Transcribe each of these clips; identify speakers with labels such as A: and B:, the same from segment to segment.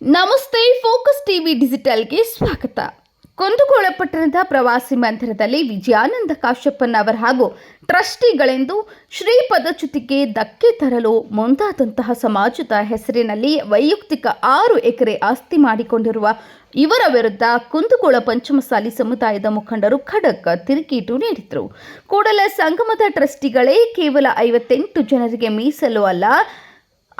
A: ನಮಸ್ತೆ, focus TV ಡಿಜಿಟಲ್ಗೆ ಸ್ವಾಗತ. ಕುಂದಗೋಳ ಪಟ್ಟಣದ ಪ್ರವಾಸಿ ಮಂದಿರದಲ್ಲಿ ವಿಜಯಾನಂದ ಕಾಶ್ಯಪ್ಪನವರ ಹಾಗೂ ಟ್ರಸ್ಟಿಗಳೆಂದು ಶ್ರೀಪದಚ್ಯುತಿಗೆ ಧಕ್ಕೆ ತರಲು ಮುಂದಾದಂತಹ ಸಮಾಜದ ಹೆಸರಿನಲ್ಲಿ ವೈಯಕ್ತಿಕ ಆರು ಎಕರೆ ಆಸ್ತಿ ಮಾಡಿಕೊಂಡಿರುವ ಇವರ ವಿರುದ್ಧ ಕುಂದಗೋಳ ಪಂಚಮಸಾಲಿ ಸಮುದಾಯದ ಮುಖಂಡರು ಖಡಕ್ ತಿರುಗೇಟು ನೀಡಿದರು. ಕೂಡಲ ಸಂಗಮದ ಟ್ರಸ್ಟಿಗಳೇ ಕೇವಲ ಐವತ್ತೆಂಟು ಜನರಿಗೆ ಮೀಸಲು ಅಲ್ಲ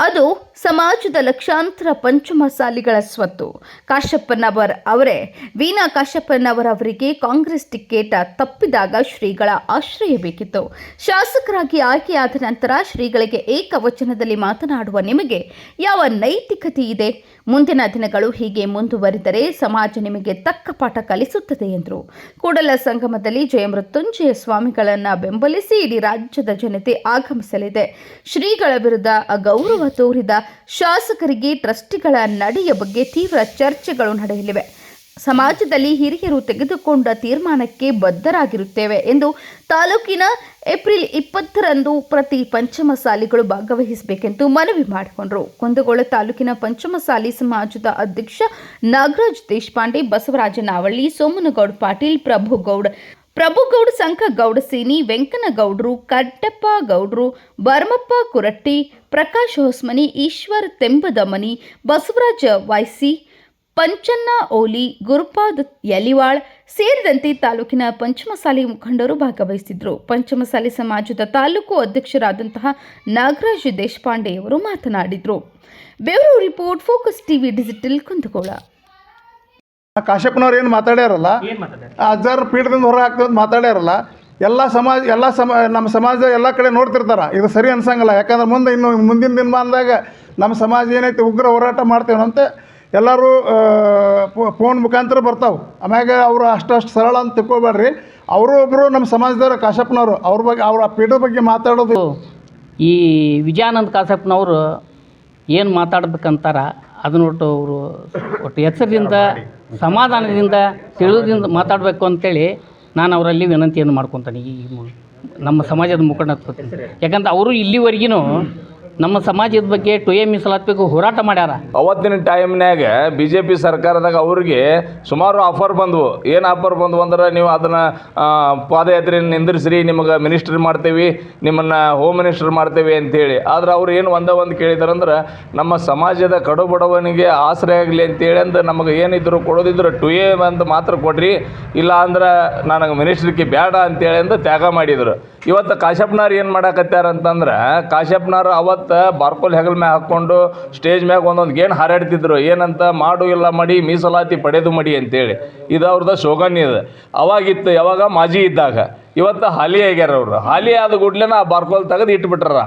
A: ಅದು ಸಮಾಜದ ಲಕ್ಷಾಂತರ ಪಂಚಮಸಾಲಿಗಳ ಸ್ವತ್ತು. ಕಾಶಪ್ಪನವರ್ ಅವರೇ, ವೀಣಾ ಕಾಶ್ಯಪ್ಪನವರ್ ಅವರಿಗೆ ಕಾಂಗ್ರೆಸ್ ಟಿಕೆಟ್ ತಪ್ಪಿದಾಗ ಶ್ರೀಗಳ ಆಶ್ರಯ ಬೇಕಿತ್ತು. ಶಾಸಕರಾಗಿ ಆಯ್ಕೆಯಾದ ನಂತರ ಶ್ರೀಗಳಿಗೆ ಏಕವಚನದಲ್ಲಿ ಮಾತನಾಡುವ ನಿಮಗೆ ಯಾವ ನೈತಿಕತೆ ಇದೆ? ಮುಂದಿನ ದಿನಗಳು ಹೀಗೆ ಮುಂದುವರಿದರೆ ಸಮಾಜ ನಿಮಗೆ ತಕ್ಕ ಪಾಠ ಕಲಿಸುತ್ತದೆ ಎಂದರು. ಕೂಡಲ ಸಂಗಮದಲ್ಲಿ ಜಯಮೃತ್ಯುಂಜಯ ಸ್ವಾಮಿಗಳನ್ನು ಬೆಂಬಲಿಸಿ ಇಡೀ ರಾಜ್ಯದ ಜನತೆ ಆಗಮಿಸಲಿದೆ. ಶ್ರೀಗಳ ವಿರುದ್ಧ ಅಗೌರವ ತೋರಿದ ಶಾಸಕರಿಗೆ ಟ್ರಸ್ಟಿಗಳ ನಡೆಯ ಬಗ್ಗೆ ತೀವ್ರ ಚರ್ಚೆಗಳು ನಡೆಯಲಿವೆ. ಸಮಾಜದಲ್ಲಿ ಹಿರಿಯರು ತೆಗೆದುಕೊಂಡ ತೀರ್ಮಾನಕ್ಕೆ ಬದ್ಧರಾಗಿರುತ್ತೇವೆ ಎಂದು ತಾಲೂಕಿನ ಏಪ್ರಿಲ್ ಇಪ್ಪತ್ತರಂದು ಪ್ರತಿ ಪಂಚಮಸಾಲಿಗಳು ಭಾಗವಹಿಸಬೇಕೆಂದು ಮನವಿ ಮಾಡಿಕೊಂಡರು. ಕುಂದಗೋಳ ತಾಲೂಕಿನ ಪಂಚಮಸಾಲಿ ಸಮಾಜದ ಅಧ್ಯಕ್ಷ ನಾಗರಾಜ್ ದೇಶಪಾಂಡೆ, ಬಸವರಾಜ ನಾವಳ್ಳಿ, ಸೋಮನಗೌಡ ಪಾಟೀಲ್ ಪ್ರಭುಗೌಡ್ ಪ್ರಭುಗೌಡ್ ಸಂಘ ಗೌಡಸೇನಿ ವೆಂಕನಗೌಡ್ರು, ಕಟ್ಟಪ್ಪ ಗೌಡ್ರು, ಬರ್ಮಪ್ಪ ಕುರಟ್ಟಿ, ಪ್ರಕಾಶ್ ಹೊಸ್ಮನಿ, ಈಶ್ವರ್ ತೆಂಬದಮನಿ, ಬಸವರಾಜ ವೈಸಿ ಪಂಚನ್ನ ಓಲಿ, ಗುರುಪಾದ್ ಯಲಿವಾಳ್ ಸೇರಿದಂತೆ ತಾಲೂಕಿನ ಪಂಚಮಸಾಲಿ ಮುಖಂಡರು ಭಾಗವಹಿಸಿದ್ರು. ಪಂಚಮಸಾಲಿ ಸಮಾಜದ ತಾಲೂಕು ಅಧ್ಯಕ್ಷರಾದಂತಹ ನಾಗರಾಜ್ ದೇಶಪಾಂಡೆಯವರು ಮಾತನಾಡಿದರು. ಬೆವರು report, focus TV digital Kundagol.
B: ಕಾಶ್ಯಪ್ಪನವ್ರು ಏನು ಮಾತಾಡ್ಯಾರಲ್ಲ ಅಜ್ಜಾರ ಪೀಠದಿಂದ ಹೊರ ಹಾಕ್ತಂತ ಮಾತಾಡ್ಯಾರಲ್ಲ ಎಲ್ಲ ಸಮಾಜ ಎಲ್ಲ ಸಮ ನಮ್ಮ ಸಮಾಜ ಎಲ್ಲ ಕಡೆ ನೋಡ್ತಿರ್ತಾರ. ಇದು ಸರಿ ಅನ್ಸಂಗಿಲ್ಲ. ಯಾಕಂದ್ರೆ ಮುಂದೆ ಇನ್ನು ಮುಂದಿನ ದಿನಮಾನದಾಗ ನಮ್ಮ ಸಮಾಜ ಏನೈತೆ ಉಗ್ರ ಹೋರಾಟ ಮಾಡ್ತೇವೆ ಅಂತ ಎಲ್ಲರೂ ಫೋನ್ ಮುಖಾಂತರ ಬರ್ತಾವೆ. ಆಮ್ಯಾಗ ಅವರು ಅಷ್ಟು ಸರಳ ಅಂತ ತಿಳ್ಕೊಬೇಡ್ರಿ. ಅವರು ಒಬ್ಬರು ನಮ್ಮ ಸಮಾಜದವರು ಕಾಶಪ್ಪನವರು ಅವ್ರ ಬಗ್ಗೆ ಅವ್ರ ಆ ಪೀಠದ ಬಗ್ಗೆ ಮಾತಾಡೋದು.
C: ಈ ವಿಜಯಾನಂದ ಕಾಶಪ್ಪನವರು ಏನು ಮಾತಾಡ್ಬೇಕಂತಾರ ಅದನ್ನ ಒಟ್ಟು ಅವರು ಒಟ್ಟು ಎಚ್ಚರದಿಂದ ಸಮಾಧಾನದಿಂದ ತಿಳಿದಿಂದ ಮಾತಾಡಬೇಕು ಅಂತೇಳಿ ನಾನು ಅವರಲ್ಲಿ ವಿನಂತಿಯನ್ನು ಮಾಡ್ಕೊತಾನೆ ಈ ನಮ್ಮ ಸಮಾಜದ ಮುಖಂಡತ್ವದಿಂದ ಯಾಕಂದ್ರೆ ಅವರು ಇಲ್ಲಿವರೆಗೂ ನಮ್ಮ ಸಮಾಜದ ಬಗ್ಗೆ ಟು ಎ ಮೀಸಲಾತ್ಬೇಕು ಹೋರಾಟ ಮಾಡ್ಯಾರ.
D: ಅವತ್ತಿನ ಟೈಮ್ನ್ಯಾಗ ಬಿ ಜೆ ಪಿ ಸರ್ಕಾರದಾಗ ಅವ್ರಿಗೆ ಸುಮಾರು ಆಫರ್ ಬಂದವು. ಏನು ಆಫರ್ ಬಂದವು ಅಂದ್ರೆ ನೀವು ಅದನ್ನು ಪಾದಯಾತ್ರೆ ನಿಂದಿರಿಸ್ರಿ, ನಿಮಗೆ ಮಿನಿಸ್ಟ್ರಿ ಮಾಡ್ತೇವೆ, ನಿಮ್ಮನ್ನು ಹೋಮ್ ಮಿನಿಸ್ಟರ್ ಮಾಡ್ತೇವೆ ಅಂತೇಳಿ. ಆದ್ರೆ ಅವ್ರು ಏನು ಒಂದೇ ಒಂದು ಕೇಳಿದಾರಂದ್ರೆ ನಮ್ಮ ಸಮಾಜದ ಕಡು ಬಡವನಿಗೆ ಆಸರೆ ಆಗಲಿ ಅಂತೇಳಿ ಅಂದ್ರೆ ನಮಗೆ ಏನಿದ್ರು ಕೊಡೋದಿದ್ರು ಟು ಎ ಅಂತ ಮಾತ್ರ ಕೊಡ್ರಿ. ಇಲ್ಲ ಅಂದ್ರೆ ನನಗೆ ಮಿನಿಸ್ಟ್ರಿಗೆ ಬೇಡ ಅಂತೇಳಿ ಅಂದ್ರೆ ತ್ಯಾಗ ಮಾಡಿದರು. ಇವತ್ತು ಕಾಶ್ಯಪ್ನಾರ್ ಏನು ಮಾಡಕತ್ತಾರ ಅಂತಂದ್ರೆ, ಕಾಶ್ಯಪ್ನವ್ರು ಅವತ್ತು ಬಾರ್ಕೋಲ್ ಹೆಗಲ್ ಮ್ಯಾಗ ಹಾಕ್ಕೊಂಡು ಸ್ಟೇಜ್ ಮ್ಯಾಗ ಒಂದೊಂದು ಗೇಣು ಹಾರಾಡ್ತಿದ್ರು. ಏನಂತ, ಮಾಡು ಇಲ್ಲ ಮಾಡಿ, ಮೀಸಲಾತಿ ಪಡೆದು ಮಡಿ ಅಂತೇಳಿ. ಇದು ಅವ್ರದ್ದು ಶೋಗನ್ಯ ಇದೆ. ಅವಾಗಿತ್ತು, ಯಾವಾಗ ಮಾಜಿ ಇದ್ದಾಗ. ಇವತ್ತು ಹಾಲಿ ಆಗ್ಯಾರ ಅವರು. ಹಾಲಿ ಆದ ಗುಡ್ಲೆನ ಆ ಬಾರ್ಕೋಲ್ ತೆಗೆದು ಇಟ್ಬಿಟ್ರ